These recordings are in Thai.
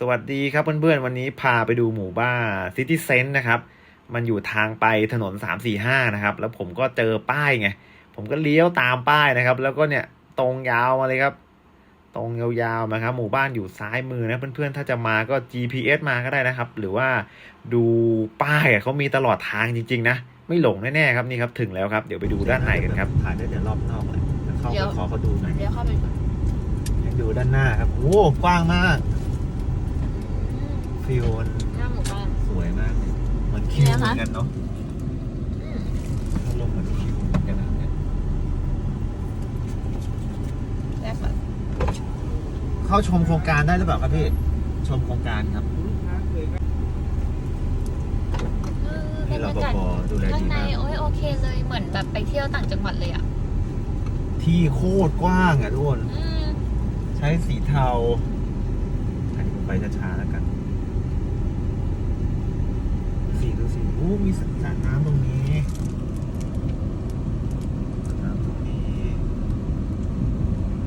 สวัสดีครับเพื่อนๆ วันนี้พาไปดูหมู่บ้านซิตี้เซนต์นะครับ มันอยู่ทางไปถนน 345 นะครับ แล้วผมก็เจอป้ายไง ผมก็เลี้ยวตามป้ายนะครับ แล้วก็เนี่ยตรงยาวมาเลยครับ ตรงยาวๆมาครับ หมู่บ้านอยู่ซ้ายมือนะเพื่อนๆ ถ้าจะมาก็ GPS มาก็ได้นะครับ หรือว่าดูป้ายอะเขามีตลอดทางจริงๆ นะ ไม่หลงแน่ๆครับนี่ครับถึงแล้วครับ เดี๋ยวไปดูด้านในกันครับถ่ายได้แต่รอบนอกเลยเข้าเดี๋ไปยวขอเขาดูหน่อยเดี๋ยวเข้าไปก่อนให้ดูด้านหน้าครับโอ้กว้างมาก ฟิลมันหน้าหมู่บ้าน สวยมากเลยเหมือนคิวนี่เหนะคะมือนกันเนาะอืมอารมณ์เหมือนคิวเหมือนกันนะเนี่ยแรกก่อนเข้าชมโครงการได้หรือเปล่าครับพี่ ชมโครงการครับ เออนี่เราบรรยากาศปภดูแลข้างดีในมากโอ้ยโอเคเลยเหมือนแบบไปเที่ยวต่างจังหวัดเลยอะที่โคตรกว้างอะทุกคน อืมใช้สีเทาอันนี้ผมไปช้าๆแล้วกัน สีดูสิโอ้มีสระน้ำตรงนี้น้ำตรงนี้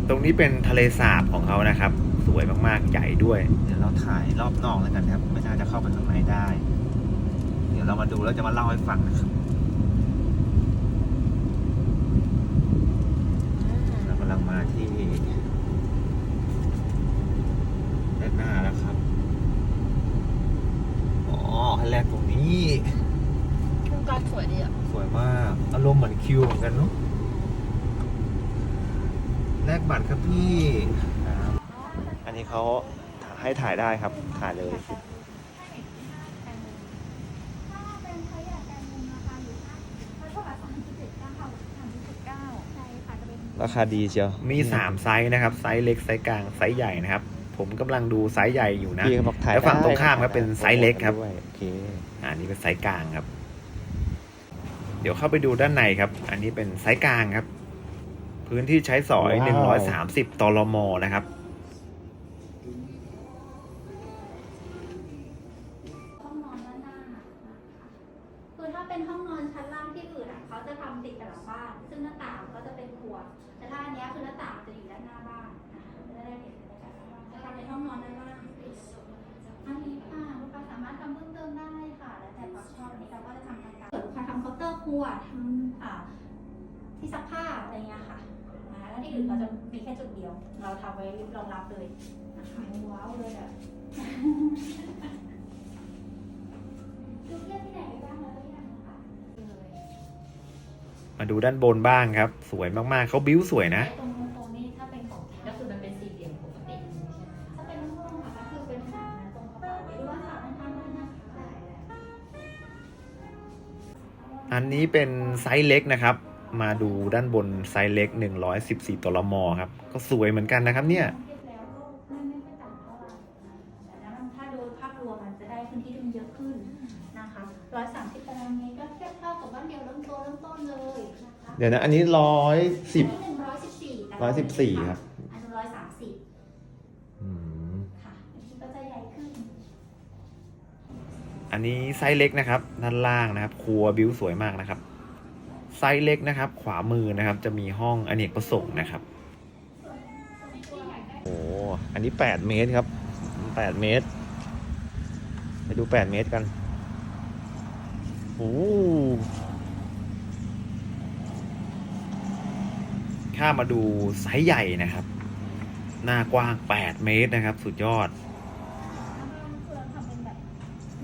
ตรงนี้เป็นทะเลสาบของเขานะครับ สวยมากๆ ใหญ่ด้วย เดี๋ยวเราถ่ายรอบนอกแล้วกันครับ ไม่น่าจะเข้าไปข้างในได้ เดี๋ยวเรามาดูแล้วจะมาเล่าให้ฟังนะครับเรากำลังมาที่ด้านหน้าแล้วครับอ๋ อให้แรกตรงนี้โครงการสวยดีอะสวยมาก อารมณ์เหมือนคิวเหมือนกันเนาะแลกบัตรครับพี่ครับอันนี้เขาให้ถ่ายได้ครับ ถ่ายเลยถ้าเป็นขยะแกงมุมราคาอยู่ที่เท่ากับสามสิบเจ็ดเก้าสามสิบเจ็ดเก้าใช่ค่ะจะเป็นราคาดีเชียว มี 3 ไซส์นะครับ ไซส์เล็ก ไซส์กลาง ไซส์ใหญ่นะครับ ผมกำลังดูไซส์ใหญ่อยู่นะพี่เขาบอกถ่ายแล้วฝั่งได้ตรงข้ามครับเป็นไซส์เล็กครับด้วยโอเคอะอันนี้เป็นไซส์กลางครับ เดี๋ยวเข้าไปดูด้านในครับ อันนี้เป็นไซส์กลางครับ พื้นที่ใช้สอยว้าว130ตรมนะครับ ร์ครัวทำอ่าที่ซักผ้าอะไรเงี้ยค่ะนะแล้วที่อื่นเราจะมีแค่จุดเดียว เราทำไว้รองรับเลยนะคะว้าวเลยอะดูเทียบที่ไหนได้บ้างแล้วหรือยังนะคะมาดูด้านบนบ้างครับ สวยมากๆเขาบิ้วสวยนะตรง นนี้เป็นไซส์เล็กนะครับ มาดูด้านบนไซส์เล็ก 114ตรมครับ ก็สวยเหมือนกันนะครับเนี่ยเทียบแล้วก็ไม่ไม่ค่อยต่างเท่าไหร่แต่ถ้ามันถ้าโดยภาพรวมมันจะได้พื้นที่ที่มันเยอะขึ้นนะคะ130ตารางเมตรก็เทียบเท่ากับบ้านเดียวเริ่มต้นเริ่มต้นเลยนะคะเดี๋ยวนะ อันนี้ร้อยสิบอันนี้114ร้อยสิบสี่ครับ อันนี้ร้อยสามสิบ อืม ค่ะอันนี้ก็จะใหญ่ขึ้น อันนี้ไซส์เล็กนะครับด้านล่างนะครับ ครัวบิ้วสวยมากนะครับ ไซส์เล็กนะครับ ขวามือนะครับ จะมีห้องอเนกประสงค์นะครับโอ้อันนี้แปดเมตรครับแปดเมตร ไปดูแปดเมตรกันโอ้ข้ามมาดูไซส์ใหญ่นะครับ หน้ากว้าง 8 เมตรนะครับ สุดยอด คือเราทำเป็นแบบ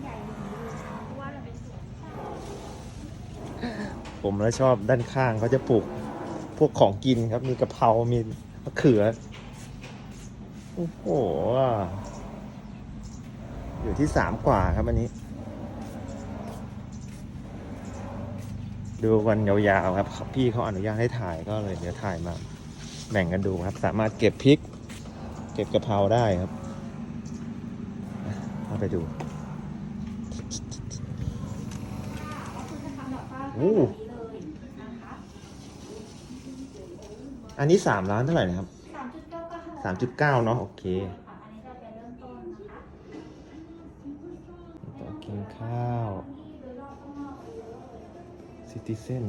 ใหญ่อย่างนี้เลยเพราะว่าเราเป็นสวน ผมแล้วชอบด้านข้างเขาจะปลูกพวกของกินครับ มีกะเพรา มีมะเขือ โอ้โห อยู่ที่สามกว่าครับอันนี้ ดูกันยาวๆครับ พี่เขาอนุญาตให้ถ่ายก็เลยเดี๋ยวถ่ายมาแบ่งกันดูครับ สามารถเก็บพริก เก็บกะเพราได้ครับเอาไปดูโอ้ แบบนี้เลยนะคะ อันนี้สามล้านเท่าไหร่นะครับสามจุดเก้าก็ห้าสามจุดเก้าเนาะโอเคอันนี้จะเป็นเริ่มต้นนะคะต่อกินข้าวที่โดยรอบข้างนอกเลยซิติเซน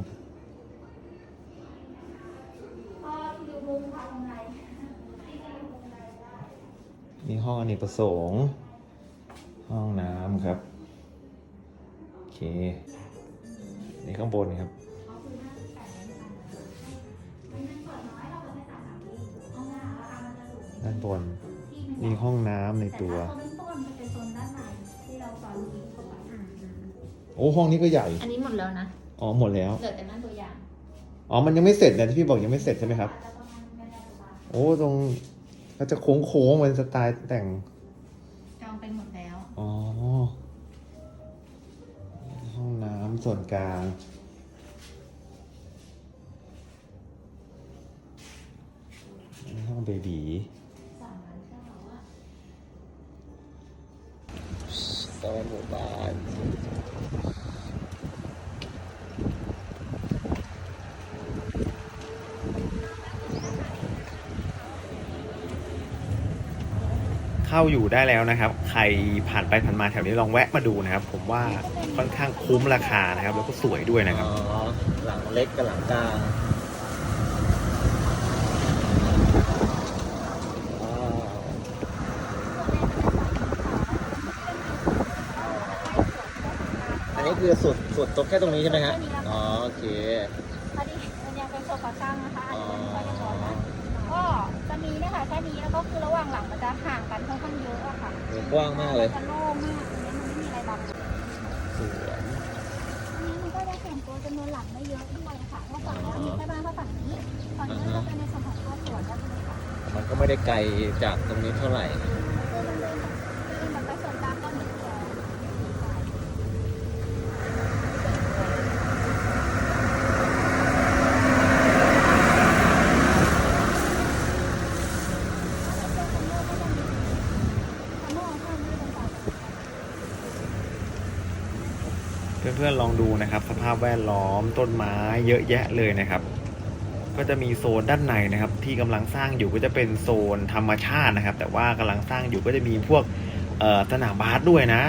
ก็ที่ดูมุมทางในที่จะดูมุมในได้มีห้องออเนกประสงค์ห้องน้ำครับ โอเค นี่ข้างบนครับ ด้านบนมีห้องน้ำในตัวแต่ถ้าโซนต้นมันเป็นโซนด้านในที่เราสอนเมื่อกี้เข้าไปโอ้ห้องนี้ก็ใหญ่ อันนี้หมดแล้วนะ อ๋อหมดแล้ว เหลือแต่หนั่นตัวอย่าง อ๋อมันยังไม่เสร็จนะที่พี่บอกยังไม่เสร็จใช่ไหมครับอาจจะประมาณเป็นแบบว่าโอ้ตรงก็จะโค้งโค้งๆเป็นสไตล์แต่ง จองไปหมดแล้ว อ๋อ ห้องน้ำส่วนกลางนี่ห้องเบบี เข้าอยู่ได้แล้วนะครับ ใครผ่านไปผ่านมาแถวนี้ลองแวะมาดูนะครับ ผมว่าค่อนข้างคุ้มราคานะครับ แล้วก็สวยด้วยนะครับ อ๋อ หลังเล็กกับหลังกลางอันนี้คือสุดสุดตรงแค่ตรงนี้ใช่ไหมฮะ อ๋อ โอเค แค่นี้แล้วก็คือระหว่างหลังมันจะห่างกันค่อนข้างเยอะอะค่ะกว้างมากเลยจะโล่งมากอันนี้มันไม่มีอะไรบังสวยอันนี้มันก็จะแข่งตัวจำนวนหลังไม่เยอะด้วยค่ะเพราะฝั่งแล้วมีแค่บ้านแค่ฝั่งนี้ฝั่งนี้ก็จะเป็นในส่วนของตัวสวนแล้วเป็นค่ะมันก็ไม่ได้ไกลจากตรงนี้เท่าไหร่ เดินเดินเดินเดินแบบไปส่วนกลางก็เหมือนกัน เพื่อนๆลองดูนะครับ สภาพแวดล้อมต้นไม้เยอะแยะเลยนะครับ ก็จะมีโซนด้านในนะครับ ที่กำลังสร้างอยู่ก็จะเป็นโซนธรรมชาตินะครับ แต่ว่ากำลังสร้างอยู่ก็จะมีพวกสนามบาสด้วยนะ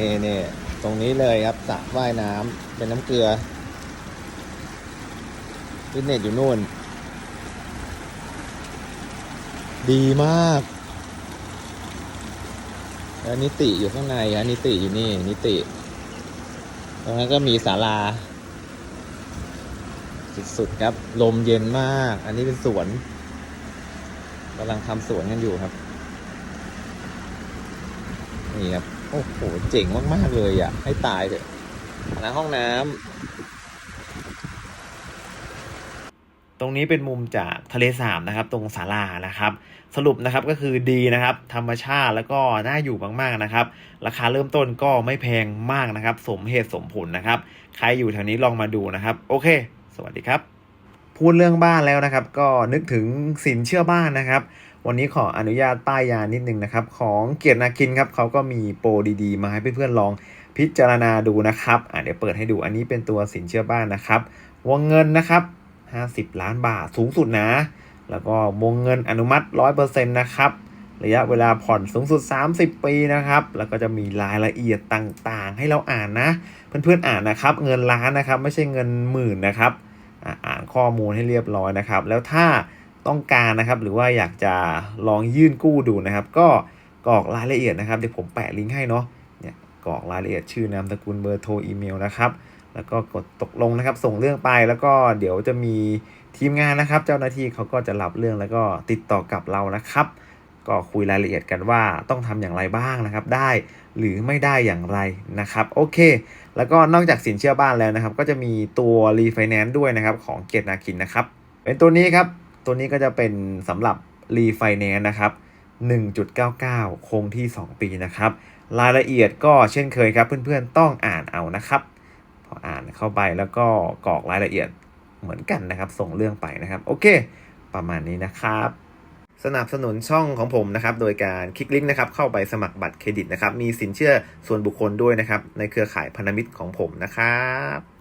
นี่นี่นี่ตรงนี้เลยครับสระว่ายน้ำเป็นน้ำเกลือฟิตเนสอยู่นู่น ดีมากแล้วนิติอยู่ข้างในฮะนิติอยู่นี่ นิติ ตรงนั้นก็มีศาลา สุดๆครับ ลมเย็นมาก อันนี้เป็นสวนกำลังทำสวนกันอยู่ครับ นี่ครับ โอ้โห เจ๋งมาก ๆ เลยอะ ให้ตายเถอะนะห้องน้ำตรงนี้เป็นมุมจากทะเลสาบนะครับ ตรงศาลานะครับ สรุปนะครับก็คือดีนะครับ ธรรมชาติแล้วก็น่าอยู่มากๆนะครับ ราคาเริ่มต้นก็ไม่แพงมากนะครับ สมเหตุสมผลนะครับ ใครอยู่แถวนี้ลองมาดูนะครับ โอเค สวัสดีครับ พูดเรื่องบ้านแล้วนะครับ ก็นึกถึงสินเชื่อบ้านนะครับ วันนี้ขออนุญาตป้ายยานิดนึงนะครับ ของเกียรตินาคินครับเขาก็มีโปรดีๆ มาให้เพื่อนๆลองพิจารณาดูนะครับอะเดี๋ยวเปิดให้ดูอันนี้เป็นตัวสินเชื่อบ้านนะครับ วงเงินนะครับ 50 ล้านบาทสูงสุดนะ แล้วก็วงเงินอนุมัติ 100%นะครับระยะเวลาผ่อนสูงสุด 30 ปีนะครับ แล้วก็จะมีรายละเอียดต่างๆ ให้เราอ่านนะ เพื่อนๆอ่านนะครับ เงินล้านนะครับ ไม่ใช่เงินหมื่นนะครับ อ่านข้อมูลให้เรียบร้อยนะครับ แล้วถ้า ต้องการนะครับ หรือว่าอยากจะลองยื่นกู้ดูนะครับ ก็กรอกรายละเอียดนะครับเดี๋ยวผมแปะลิงก์ให้เนาะเนี่ยกรอกรายละเอียดชื่อนามสกุลเบอร์โทรอีเมลนะครับแล้วก็กดตกลงนะครับ ส่งเรื่องไปแล้วก็เดี๋ยวจะมีทีมงานนะครับ เจ้าหน้าที่เขาก็จะรับเรื่องแล้วก็ติดต่อกับเรานะครับ ก็คุยรายละเอียดกันว่าต้องทำอย่างไรบ้างนะครับ ได้หรือไม่ได้อย่างไรนะครับโอเค แล้วก็นอกจากสินเชื่อบ้านแล้วนะครับ ก็จะมีตัวรีไฟแนนซ์ด้วยนะครับของเกียรตินาคินนะครับ เป็นตัวนี้ครับ ตัวนี้ก็จะเป็นสำหรับรีไฟแนนซ์นะครับ 1.99 คงที่ 2 ปีนะครับ รายละเอียดก็เช่นเคยครับ เพื่อนๆต้องอ่านเอานะครับ พออ่านเข้าไปแล้วก็กรอกรายละเอียดเหมือนกันนะครับ ส่งเรื่องไปนะครับ โอเค ประมาณนี้นะครับสนับสนุนช่องของผมนะครับโดยการคลิกลิงก์นะครับเข้าไปสมัครบัตรเครดิตนะครับมีสินเชื่อส่วนบุคคลด้วยนะครับในเครือข่ายพันธมิตรของผมนะครับ